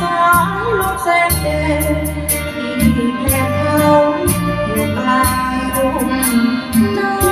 สาลูกแสงเที่แม่เขาอยู่กลายลมน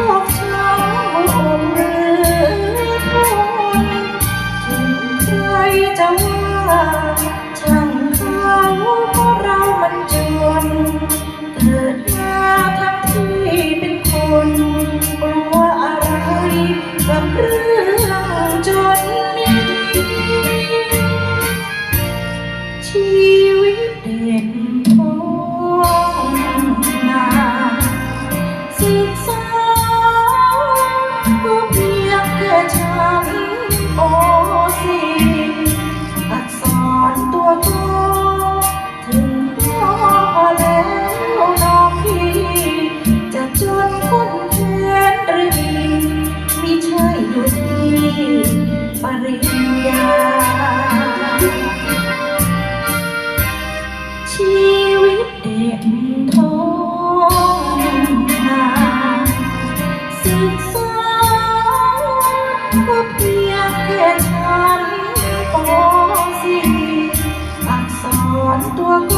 อบเช้มเรือถึงใครจะว่าช่างเขาเพราะเรามันจนเกิดมทั้งที่เป็นคนกลัวอะไรกับเรื่องจนชีวิต 多